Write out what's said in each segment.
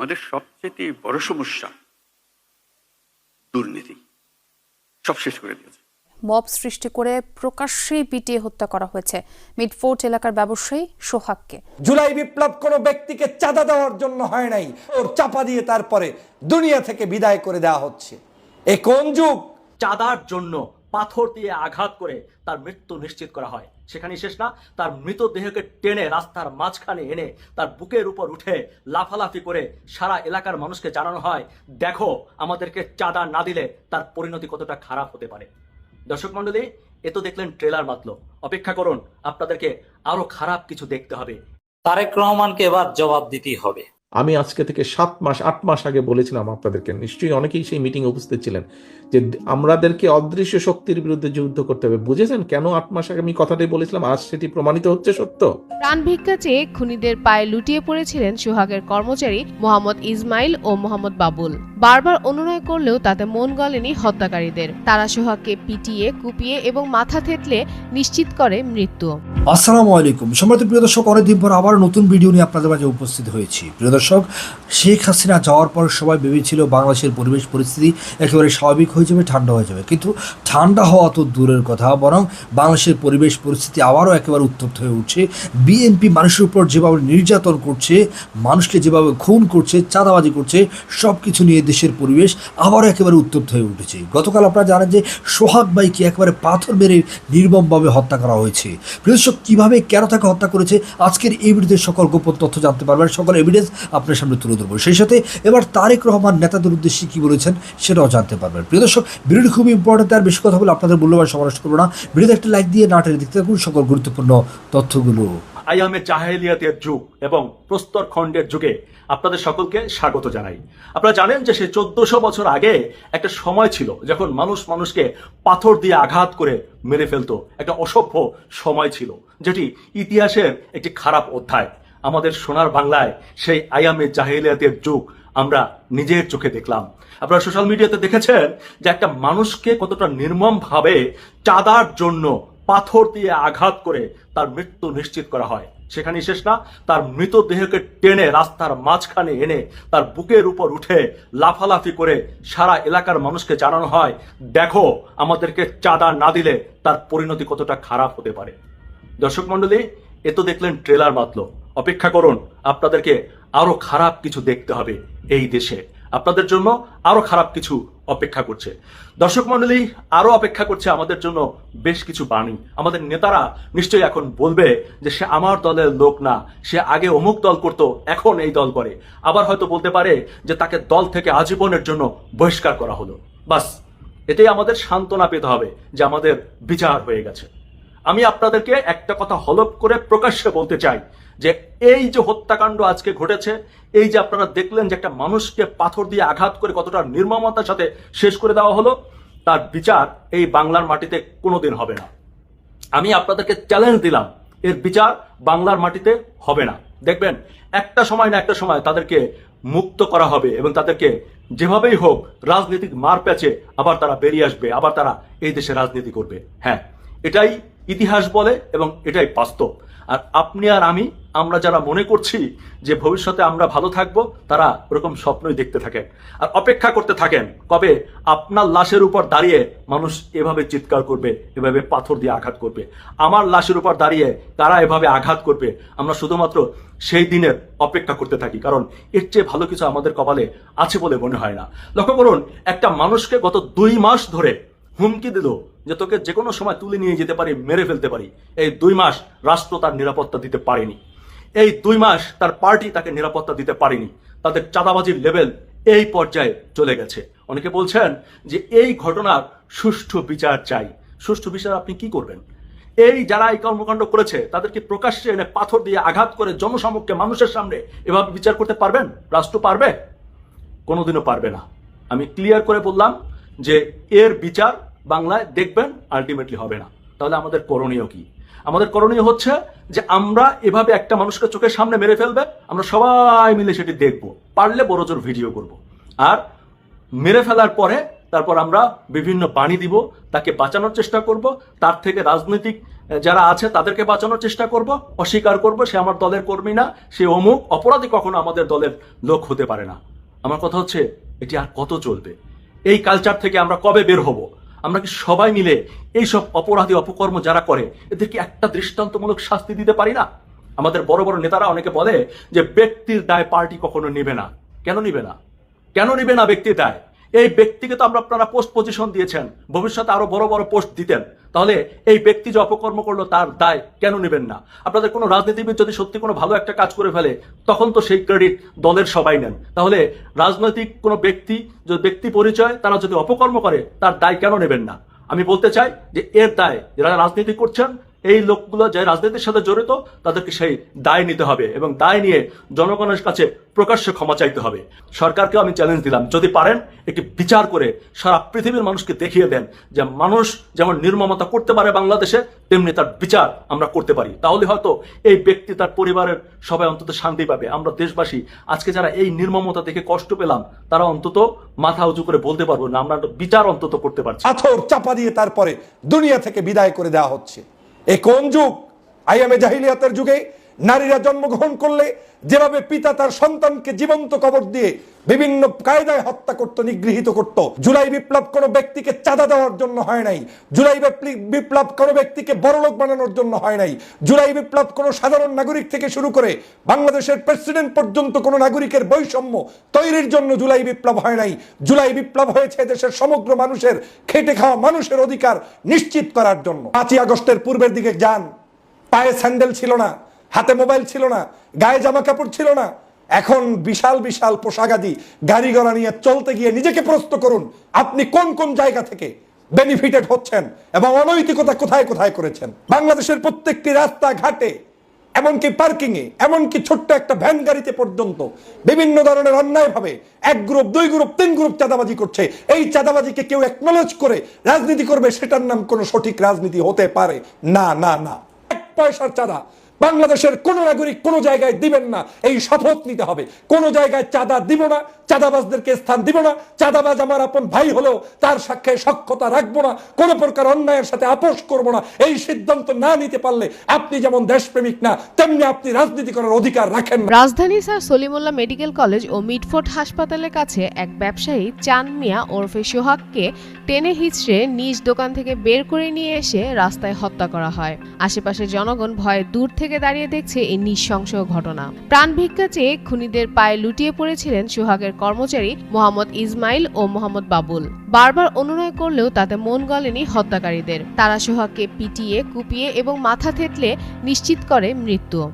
আমাদের সবচেয়ে বড় সমস্যা দুর্নীতি। সব শেষ করে দিয়েছে। মব সৃষ্টি করে প্রকাশ্যেই পিটিয়ে হত্যা করা হয়েছে মিডফোর্ট এলাকার ব্যবসায়ী সোহাগকে। জুলাই বিপ্লব কোনো ব্যক্তিকে চাঁদা দেওয়ার জন্য হয় নাই ওর চাপা দিয়ে তারপরে দুনিয়া থেকে বিদায় করে দেওয়া হচ্ছে। এ কোন যুগ? চাঁদার জন্য পাথর দিয়ে আঘাত করে তার মৃত্যু নিশ্চিত করা হয়। সেখানে শেষ না, তার মৃতদেহকে টেনে রাস্তার মাঝখানে এনে তার বুকের উপর উঠে লাফালাফি করে সারা এলাকার মানুষকে জানানো হয়, দেখো, আমাদেরকে চাঁদা না দিলে তার পরিণতি কতটা খারাপ হতে পারে। দর্শক মণ্ডলী, এ তো দেখলেন ট্রেলার মাত্র অপেক্ষা করুন, আপনাদেরকে আরও খারাপ কিছু দেখতে হবে। তারেক রহমানকে এবার জবাব দিতেই হবে। আমি আজকে থেকে সাত মাস, আট মাস আগে বলেছিলাম আপনাদেরকে, নিশ্চয়ই অনেকেই সেই মিটিং উপস্থিত ছিলেন, যে আমাদেরকে অদৃশ্য শক্তির বিরুদ্ধে যুদ্ধ করতে হবে। বুঝেছেন কেন আট মাস আগে আমি কথাটাই বলেছিলাম, আজ সেটি প্রমাণিত হচ্ছে সত্য? প্রাণ ভিক্ষা চেয়ে খুনিদের পায়ে লুটিয়ে পড়েছিলেন সোহাগের কর্মচারী মোহাম্মদ ইসমাইল ও মোহাম্মদ বাবুল। বারবার অনুনয় করলেও তাতে মন গলেনি হত্যাকারীদের। তারা সোহাগকে পিটিয়ে, কুপিয়ে এবং মাথা থেতলে নিশ্চিত করে মৃত্যু। আসসালামু আলাইকুম। সম্মানিত প্রিয় দর্শক, অনেকদিন পর আবার নতুন ভিডিও নিয়ে আপনাদের মাঝে উপস্থিত হয়েছি। প্রিয় দর্শক, শেখ হাসিনা যাওয়ার পর সবাই ভেবেছিল বাংলাদেশের পরিবেশ পরিস্থিতি একেবারে স্বাভাবিক হয়ে যাবে, ঠান্ডা হয়ে যাবে। কিন্তু ঠান্ডা হওয়া তো দূরের কথা, বরং বাংলাদেশের পরিবেশ পরিস্থিতি আবারও একেবারে উত্তপ্ত হয়ে উঠছে। বিএনপি মানুষের উপর যেভাবে নির্যাতন করছে, মানুষকে যেভাবে খুন করছে, চাঁদাবাজি করছে সব কিছু নিয়ে দেশের পরিবেশ আবারও একেবারে উত্তপ্ত হয়ে উঠেছে। গতকাল আপনারা জানেন যে সোহাগ বাইকে একেবারে পাথর মেরে নির্মমভাবে হত্যা করা হয়েছে। প্রিয়দর্শক কীভাবে কেন তাকে হত্যা করেছে? আজকের এই ভিডিওতে সকল গোপন তথ্য জানতে পারবেন। সকল এভিডেন্স আপনার সামনে তুলে ধরবো। সেই সাথে এবার তারেক রহমান নেতাদের উদ্দেশ্যে কী বলেছেন সেটাও জানতে পারবেন। প্রিয় দর্শক খুবই ইম্পর্টেন্ট আর বেশি কথা বলে আপনাদের মূল্যবান সমালোচ করব না। ভিডিওতে একটা লাইক দিয়ে নাটের দেখতে থাকুন সকল গুরুত্বপূর্ণ তথ্যগুলো। আয়ামে জাহেলিয়াতের যুগ এবং প্রস্তর খণ্ডের যুগে আপনাদের সকলকে স্বাগত জানাই। আপনারা জানেন যে সে চোদ্দশো বছর আগে একটা সময় ছিল যখন মানুষ মানুষকে পাথর দিয়ে আঘাত করে মেরে ফেলতো। একটা অসভ্য সময় ছিল, যেটি ইতিহাসের একটি খারাপ অধ্যায়। আমাদের সোনার বাংলায় সেই আয়ামে জাহেলিয়াতের যুগ আমরা নিজের চোখে দেখলাম। আপনারা সোশ্যাল মিডিয়াতে দেখেছেন যে একটা মানুষকে কতটা নির্মমভাবে চাঁদার জন্য পাথর দিয়ে আঘাত করে তার মৃত্যু নিশ্চিত করা হয়। সেখানে শেষ না, তার মৃতদেহকে টেনে রাস্তার মাঝখানে এনে তার বুকের উপর উঠে লাফালাফি করে সারা এলাকার মানুষকে জানানো হয়, দেখো, আমাদেরকে চাঁদা না দিলে তার পরিণতি কতটা খারাপ হতে পারে। দর্শক মন্ডলী এ তো দেখলেন ট্রেলার মাত্র অপেক্ষা করুন, আপনাদেরকে আরও খারাপ কিছু দেখতে হবে এই দেশে। আপনাদের জন্য আরও খারাপ কিছু অপেক্ষা করছে। দর্শক মন্ডলী আরও অপেক্ষা করছে আমাদের জন্য বেশ কিছু বাণী। আমাদের নেতারা নিশ্চয়ই এখন বলবে যে, সে আমার দলের লোক না, সে আগে অমুক দল করত, এখন এই দল করে। আবার হয়তো বলতে পারে যে, তাকে দল থেকে আজীবনের জন্য বহিষ্কার করা হলো। বাস এটাই আমাদের সান্ত্বনা পেতে হবে যে, আমাদের বিচার হয়ে গেছে। আমি আপনাদেরকে একটা কথা হলপ করে প্রকাশ্যে বলতে চাই। যে এই যে হত্যাকাণ্ড আজকে ঘটেছে, এই যে আপনারা দেখলেন যে একটা মানুষকে পাথর দিয়ে আঘাত করে কতটা নির্মমতার সাথে শেষ করে দেওয়া হলো, তার বিচার এই বাংলার মাটিতে কোনোদিন হবে না। আমি আপনাদেরকে চ্যালেঞ্জ দিলাম, এর বিচার বাংলার মাটিতে হবে না। দেখবেন, একটা সময় না একটা সময় তাদেরকে মুক্ত করা হবে এবং তাদেরকে যেভাবেই হোক রাজনৈতিক মার প্যাচে আবার তারা বেরিয়ে আসবে, আবার তারা এই দেশে রাজনীতি করবে। হ্যাঁ এটাই ইতিহাস বলে এবং এটাই বাস্তব। আর আপনি আর আমি, আমরা যারা মনে করছি যে ভবিষ্যতে আমরা ভালো থাকব, তারা ওরকম স্বপ্নই দেখতে থাকেন। আর অপেক্ষা করতে থাকেন, কবে আপনার লাশের উপর দাঁড়িয়ে মানুষ এভাবে চিৎকার করবে, এভাবে পাথর দিয়ে আঘাত করবে। আমার লাশের উপর দাঁড়িয়ে তারা এভাবে আঘাত করবে, আমরা শুধুমাত্র সেই দিনের অপেক্ষা করতে থাকি, কারণ এর চেয়ে ভালো কিছু আমাদের কপালে আছে বলে মনে হয় না। লক্ষ্য করুন, একটা মানুষকে গত দুই মাস ধরে হুমকি দিল যে তোকে যে কোনো সময় তুলে নিয়ে যেতে পারি, মেরে ফেলতে পারি। এই দুই মাস রাষ্ট্র তার নিরাপত্তা দিতে পারেনি। এই দুই মাস তার পার্টি তাকে নিরাপত্তা দিতে পারেনি। তাদের চাঁদাবাজির লেভেল এই পর্যায়ে চলে গেছে। অনেকে বলছেন যে এই ঘটনার সুষ্ঠু বিচার চাই। সুষ্ঠু বিচার আপনি কি করবেন? এই যারা এই কর্মকাণ্ড করেছে তাদেরকে প্রকাশ্যে এনে পাথর দিয়ে আঘাত করে জনসমক্ষে মানুষের সামনে এভাবে বিচার করতে পারবেন? রাষ্ট্র পারবে? কোনোদিনও পারবে না। আমি ক্লিয়ার করে বললাম যে এর বিচার বাংলায় দেখবেন আলটিমেটলি হবে না। তাহলে আমাদের করণীয় কি? আমাদের করণীয় হচ্ছে যে আমরা এভাবে একটা মানুষকে চোখের সামনে মেরে ফেলবে, আমরা সবাই মিলে সেটি দেখব। পারলে বড় জোর ভিডিও করব। আর মেরে ফেলার পরে তারপর আমরা বিভিন্ন বাণী দিব, তাকে বাঁচানোর চেষ্টা করব, তার থেকে রাজনৈতিক যারা আছে তাদেরকে বাঁচানোর চেষ্টা করব, অস্বীকার করব, সে আমার দলের কর্মী না, সে অমুক অপরাধী কখনো আমাদের দলের লোক হতে পারে না। আমার কথা হচ্ছে, এটি আর কত চলবে? এই কালচার থেকে আমরা কবে বের হব? আমরা কি সবাই মিলে এইসব অপরাধী অপকর্ম যারা করে, এদেরকে একটা দৃষ্টান্তমূলক শাস্তি দিতে পারি না? আমাদের বড় বড় নেতারা অনেকে বলে যে ব্যক্তির দায় পার্টি কখনো নেবে না। কেন নিবে না? কেন নিবে না ব্যক্তির দায়? এই ব্যক্তিকে তো আমরা আপনারা পোস্ট পজিশন দিয়েছেন। ভবিষ্যতে আরও বড় বড় পোস্ট দিতেন। তাহলে এই ব্যক্তি যে অপকর্ম করল, তার দায় কেন নেবেন না? আপনাদের কোনো রাজনীতিবিদ যদি সত্যি কোনো ভালো একটা কাজ করে ফেলে, তখন তো সেই ক্রেডিট দলের সবাই নেন। তাহলে রাজনৈতিক কোনো ব্যক্তি যদি ব্যক্তি পরিচয়, তারা যদি অপকর্ম করে, তার দায় কেন নেবেন না? আমি বলতে চাই যে এর দায়, যারা রাজনীতি করছেন এই লোকগুলো যে রাজনীতির সাথে জড়িত, তাদেরকে সেই দায় নিতে হবে এবং দায় নিয়ে জনগণের কাছে প্রকাশ্যে ক্ষমা চাইতে হবে। সরকারকে আমি চ্যালেঞ্জ দিলাম। যদি পারেন, একটি বিচার করে সারা পৃথিবীর মানুষকে দেখিয়ে দেন যে মানুষ যেমন নির্মমতা করতে পারে বাংলাদেশে, তেমনি তার বিচার আমরা করতে পারি। তাহলে হয়তো এই ব্যক্তি তার পরিবারের সবাই অন্তত শান্তি পাবে। আমরা দেশবাসী, আজকে যারা এই নির্মমতা দেখে কষ্ট পেলাম, তারা অন্তত মাথা উঁচু করে বলতে পারব না, আমরা বিচার অন্তত করতে পারছি। চাপা দিয়ে তারপরে দুনিয়া থেকে বিদায় করে দেওয়া হচ্ছে। এ কোন যুগ আইএমএ জাহিলিয়াতের যুগে নারীরা জন্মগ্রহণ করলে যেভাবে পিতা তার সন্তানকে জীবন্ত কবর দিয়ে বিভিন্ন কায়দায় হত্যা করত, নিগৃহীত করত, জুলাই বিপ্লব কোনো ব্যক্তিকে চাঁদা দেওয়ার জন্য হয় নাই, জুলাই বিপ্লব কোনো ব্যক্তিকে বড়লোক বানানোর জন্য হয় নাই, জুলাই বিপ্লব কোনো সাধারণ নাগরিক থেকে শুরু করে বাংলাদেশের প্রেসিডেন্ট পর্যন্ত কোনো নাগরিকের বৈষম্য তৈরির জন্য জুলাই বিপ্লব হয় নাই, জুলাই বিপ্লব হয়েছে দেশের সমগ্র মানুষের খেটে খাওয়া মানুষের অধিকার নিশ্চিত করার জন্য। পাঁচই আগস্টের পূর্বের দিকে যান, পায়ে স্যান্ডেল ছিল না হাতে মোবাইল ছিল না, গায়ে জামা কাপড় ছিল না। এখন বিশাল বিশাল পোশাকাদি গাড়ি ঘোড়া নিয়ে চলতে গিয়ে নিজেকে প্রস্তুত করুন, আপনি কোন কোন জায়গা থেকে বেনিফিটেড হচ্ছেন এবং অনৈতিকতা কোথায় কোথায় করেছেন? বাংলাদেশের প্রত্যেকটি রাস্তা ঘাটে এমনকি পার্কিং এ এমনকি ছোট্ট একটা ভ্যান গাড়িতে পর্যন্ত বিভিন্ন ধরনের অন্যায় ভাবে এক গ্রুপ দুই গ্রুপ তিন গ্রুপ চাঁদাবাজি করছে। এই চাঁদাবাজিকে কেউ একনোলেজ করে রাজনীতি করবে, সেটার নাম কোনো সঠিক রাজনীতি হতে পারে। না না না। এক পয়সার চাঁদা বাংলাদেশের কোন নাগরিক কোন জায়গায় দিবেন না। এই শপথ নিতে হবে। কোন জায়গায় চাঁদা দিব না, চাঁদাবাজদেরকে স্থান দিব না, চাঁদাবাজ আমার আপন ভাই হলেও তার সাক্ষে সক্ষতা রাখব না, কোন প্রকার অন্যায়ের সাথে আপোষ করব না। এই সিদ্ধান্ত না নিতে পারলে আপনি যেমন দেশপ্রেমিক না, তেমনি আপনি রাজনীতি করার অধিকার রাখেন রাজধানী স্যার সলিমুল্লাহ মেডিকেল কলেজ ও মিটফোর্ড হাসপাতালের কাছে এক ব্যবসায়ী চান মিয়া ওরফে সোহাগকে টেনে হিচড়ে নিজ দোকান থেকে বের করে নিয়ে এসে রাস্তায় হত্যা করা হয়। আশেপাশের জনগণ ভয়ে দূর থেকে দাঁড়িয়ে দেখছে এই নিঃশংস ঘটনা। প্রাণ ভিক্ষা চেয়ে খুনিদের পায়ে লুটিয়ে পড়েছিলেন সোহাগের কর্মচারী মোহাম্মদ ইসমাইল ও মোহাম্মদ বাবুল। বারবার অনুনয় করলেও তাতে মন গলেনি হত্যাকারীদের। তারা সোহাগকে পিটিয়ে, কুপিয়ে এবং মাথা থেতলে নিশ্চিত করে মৃত্যু।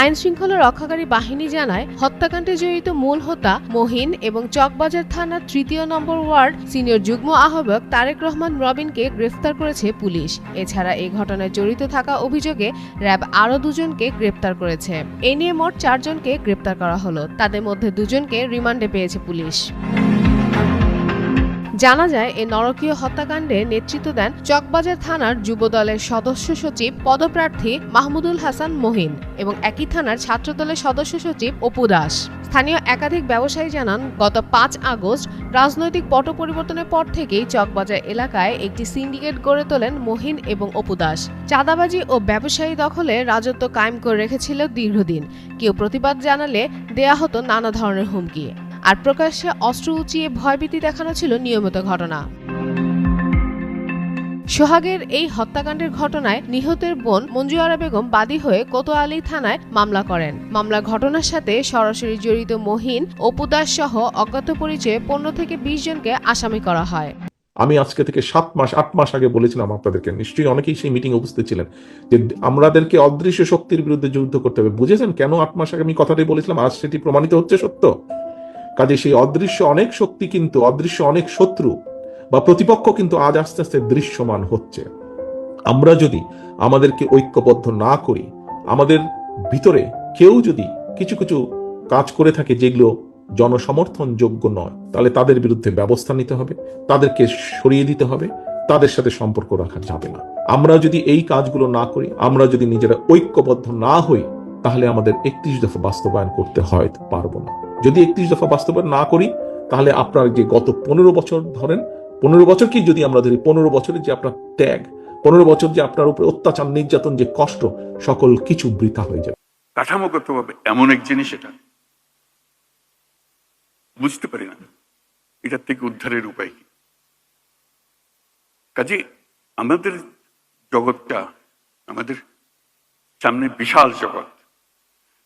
আইন শৃঙ্খলা রক্ষাকারী বাহিনী জানায়, হত্যাকাণ্ডে জড়িত মূল হোতা মহিন এবং চকবাজার থানার তৃতীয় নম্বর ওয়ার্ড সিনিয়র যুগ্ম আহ্বায়ক তারেক রহমান রবিনকে গ্রেফতার করেছে পুলিশ। এছাড়া এই ঘটনায় জড়িত থাকা অভিযোগে র্যাব আরও দুজনকে গ্রেপ্তার করেছে। এ নিয়ে মোট চারজনকে গ্রেপ্তার করা হলো। তাদের মধ্যে দুজনকে রিমান্ডে পেয়েছে পুলিশ। জানা যায়, এ নরকীয় হত্যাকাণ্ডে নেতৃত্ব দেন চকবাজার থানার যুবদলের সদস্য সচিব পদপ্রার্থী মাহমুদুল হাসান মহিন এবং একই থানার ছাত্রদলের সদস্য সচিব অপু দাস। স্থানীয় একাধিক ব্যবসায়ী জানান, গত পাঁচ আগস্ট রাজনৈতিক পট পরিবর্তনের পর থেকেই চকবাজার এলাকায় একটি সিন্ডিকেট গড়ে তোলেন মহিন এবং অপু দাস। চাঁদাবাজি ও ব্যবসায়ী দখলে রাজত্ব কায়েম করে রেখেছিল দীর্ঘদিন। কেউ প্রতিবাদ জানালে দেয়া হতো নানা ধরনের হুমকি। আর প্রকাশ্যে অস্ত্র উঁচিয়ে ভয়ভীতি দেখানো ছিল নিয়মিত ঘটনা। সোহাগের এই হত্যাকাণ্ডের ঘটনায় নিহতের বোন মঞ্জু আরা বেগম বাদী হয়ে কোতোয়ালি থানায় মামলা করেন। মামলা ঘটনার সাথে সরাসরি জড়িত মহিন অপুদাস সহ অজ্ঞাত পরিচয়ে পনেরো থেকে বিশ জনকে আসামি করা হয়। আমি আজকে থেকে সাত মাস, আট মাস আগে বলেছিলাম আপনাদেরকে, নিশ্চয়ই অনেকেই সেই মিটিং উপস্থিত ছিলেন, যে আমাদেরকে অদৃশ্য শক্তির বিরুদ্ধে যুদ্ধ করতে হবে। বুঝেছেন কেন আট মাস আগে আমি কথাটাই বলেছিলাম? আজ সেটি প্রমাণিত হচ্ছে সত্য। কাজে সেই অদৃশ্য অনেক শক্তি কিন্তু, অদৃশ্য অনেক শত্রু বা প্রতিপক্ষ কিন্তু আজ আস্তে আস্তে দৃশ্যমান হচ্ছে। আমরা যদি আমাদেরকে ঐক্যবদ্ধ না করি, আমাদের ভিতরে কেউ যদি কিছু কিছু কাজ করে থাকে যেগুলো জনসমর্থন যোগ্য নয়, তাহলে তাদের বিরুদ্ধে ব্যবস্থা নিতে হবে, তাদেরকে সরিয়ে দিতে হবে, তাদের সাথে সম্পর্ক রাখা যাবে না। আমরা যদি এই কাজগুলো না করি, আমরা যদি নিজেরা ঐক্যবদ্ধ না হই, তাহলে আমাদের একত্রিশ দফা বাস্তবায়ন করতে হয়তো পারব না। যদি একত্রিশ দফা বাস্তবায়ন না করি, তাহলে আপনার যে গত পনেরো বছর ধরেন, পনেরো বছর কি যদি আমরা ধরি, পনেরো বছরের যে আপনার ত্যাগ, পনেরো বছর যে আপনার উপরে অত্যাচার, নির্যাতন, যে কষ্ট, সকল কিছু বৃথা হয়ে যাবে। কাঠামোগতভাবে এমন এক জিনিস এটা। বুঝতে পারি না এটার থেকে উদ্ধারের উপায় কি? কাজে আমাদের জগৎটা, আমাদের সামনে বিশাল জগৎ।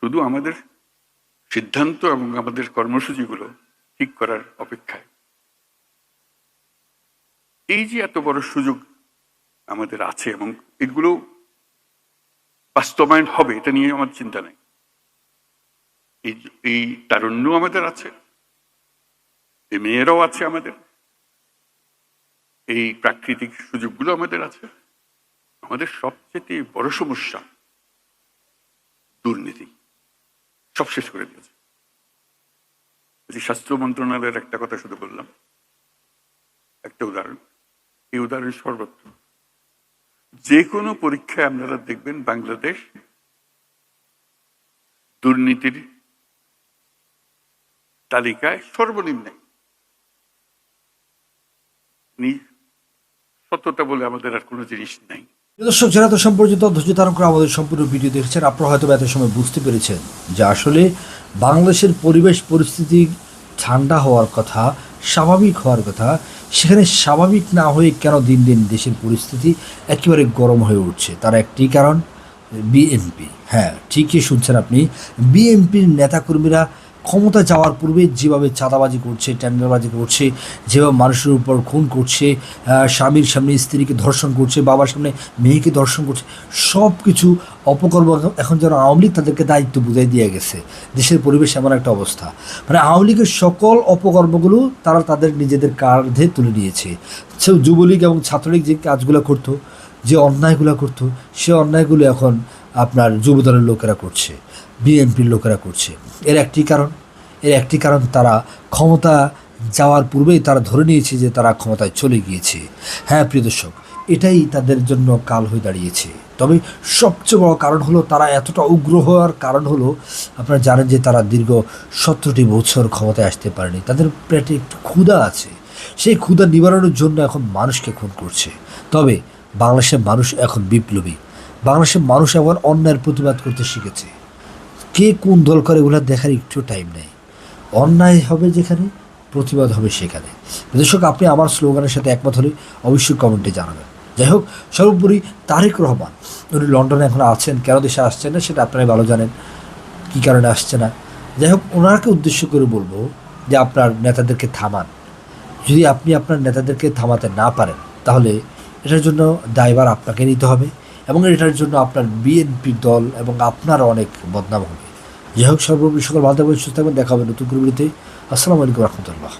শুধু আমাদের সিদ্ধান্ত এবং আমাদের কর্মসূচিগুলো ঠিক করার অপেক্ষায়। এই যে এত বড় সুযোগ আমাদের আছে এবং এগুলো বাস্তবায়ন হবে, এটা নিয়ে আমার চিন্তা নেই। এই এই তারুণ্য আমাদের আছে, এই মেয়েরাও আছে আমাদের, এই প্রাকৃতিক সুযোগগুলো আমাদের আছে। আমাদের সবচেয়ে বড় সমস্যা দুর্নীতি। সব শেষ করে দিয়েছে। স্বাস্থ্য মন্ত্রণালয়ের একটা কথা শুধু বললাম। একটা উদাহরণ। এই উদাহরণ সর্বত্র। যে কোনো পরীক্ষায় আপনারা দেখবেন বাংলাদেশ দুর্নীতির তালিকায় সর্বনিম্নে। সত্যতা বলে আমাদের আর কোনো জিনিস নাই। দর্শক, যারা তো সম্পর্কিত ধৈর্য ধারণ করে আমাদের সম্পূর্ণ ভিডিও দেখছেন, আপনারা হয়তো এত সময় বুঝতে পেরেছেন যে আসলে বাংলাদেশের পরিবেশ পরিস্থিতি ঠান্ডা হওয়ার কথা, স্বাভাবিক হওয়ার কথা, সেখানে স্বাভাবিক না হয়ে কেন দিন দিন দেশের পরিস্থিতি একেবারে গরম হয়ে উঠছে? তার একটি কারণ, বিএনপি। হ্যাঁ ঠিকই শুনছেন আপনি। বিএনপির নেতাকর্মীরা ক্ষমতা যাওয়ার পূর্বে যেভাবে চাঁদাবাজি করছে, টেন্ডারবাজি করছে, যেভাবে মানুষের উপর খুন করছে স্বামীর সামনে স্ত্রীকে ধর্ষণ করছে, বাবার সামনে মেয়েকে ধর্ষণ করছে সব কিছু অপকর্ম এখন যেন আওয়ামী লীগ তাদেরকে দায়িত্ব বুঝাই দিয়ে গেছে। দেশের পরিবেশ এমন একটা অবস্থা। মানে আওয়ামী লীগের সকল অপকর্মগুলো তারা তাদের নিজেদের কাঁধে তুলে নিয়েছে। সে যুবলীগ এবং ছাত্রলীগ যে কাজগুলো করতো, যে অন্যায়গুলো করতো, সে অন্যায়গুলো এখন আপনার যুবদলের লোকেরা করছে। বিএনপির লোকেরা করছে। এর একটি কারণ, এর একটি কারণ তারা ক্ষমতা যাওয়ার পূর্বেই তারা ধরে নিয়েছে যে তারা ক্ষমতায় চলে গিয়েছে। হ্যাঁ প্রিয় দর্শক, এটাই তাদের জন্য কাল হয়ে দাঁড়িয়েছে। তবে সবচেয়ে বড় কারণ হলো তারা এতটা উগ্র হওয়ার কারণ হলো, আপনারা জানেন যে তারা দীর্ঘ সতেরোটি বছর ক্ষমতায় আসতে পারেনি। তাদের পেটে একটু ক্ষুধা আছে। সেই ক্ষুধা নিবারণের জন্য এখন মানুষকে খুন করছে। তবে বাংলাদেশের মানুষ এখন বিপ্লবী। বাংলাদেশের মানুষ এখন অন্যায়ের প্রতিবাদ করতে শিখেছে। কে কোন দল করে, এগুলো দেখার একটু টাইম নেই। অন্যায় হবে যেখানে, প্রতিবাদ হবে সেখানে। দর্শক, আপনি আমার স্লোগানের সাথে একমত হলে অবশ্যই কমেন্টে জানাবেন। যাই হোক, সর্বোপরি তারেক রহমান। উনি লন্ডনে এখন আছেন, কেন দেশে আসছেন না সেটা আপনারাই ভালো জানেন, কী কারণে আসছে না। যাই হোক ওনাকে উদ্দেশ্য করে বলব যে আপনার নেতাদেরকে থামান। যদি আপনি আপনার নেতাদেরকে থামাতে না পারেন, তাহলে এটার জন্য দায়ভার আপনাকে নিতে হবে এবং এটার জন্য আপনার বিএনপি দল এবং আপনার অনেক বদনাম হবে। যাই হোক সর্বোপরি সকল সুস্থ থাকবেন। দেখা হবে নতুন করে আসসালামু আলাইকুম রহমতুল্লাহ।